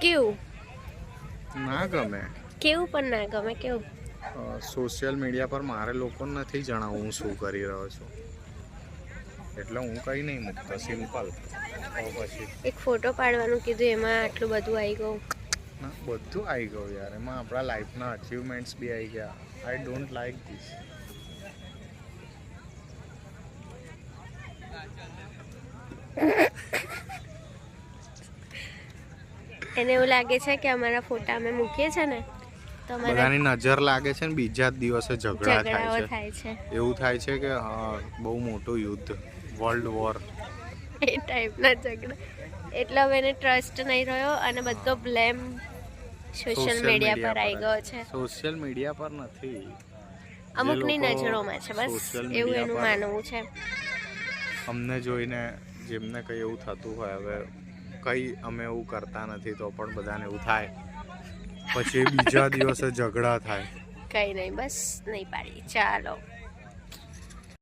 કેવું? ના ગમે. કેવું પણ ના ગમે કેવું? સોશિયલ મીડિયા પર મારે લોકો નથી જણાવવું હું શું કરી રહ્યો છું. એટલે હું કંઈ નહીં મૂકતો સિમ્પલ પછી એક ફોટો પાડવાનું કીધું એમાં આટલું બધું આવી ગયું. ના બધું આવી ગયું યાર. એમાં આપણા લાઈફના અચીવમેન્ટ્સ બી આવી ગયા. આઈ ડોન્ટ લાઈક ધીસ એને એવું લાગે છે કે અમારા ફોટા અમે મૂકીએ છે ને તો બધાની નજર લાગે છે ને બીજા જ દિવસે ઝઘડા થાય છે. એવું થાય છે કે બહુ મોટું યુદ્ધ વર્લ્ડ વોર એ ટાઈપના ઝઘડા. એટલે હવે એને ટ્રસ્ટ નહીં રહ્યો અને બધો બ્લેમ સોશિયલ મીડિયા પર આવી ગયો છે. સોશિયલ મીડિયા પર નથી. અમુકની નજરોમાં છે બસ એવું એનું માનવું છે. અમને જોઈને જેમને કંઈ એવું થતું હોય હવે કંઈ અમે એવું કરતા નથી તો પણ બધાને એવું થાય. પછી બીજા દિવસે ઝઘડા થાય. કંઈ નહીં બસ નહીં પાડી ચાલો.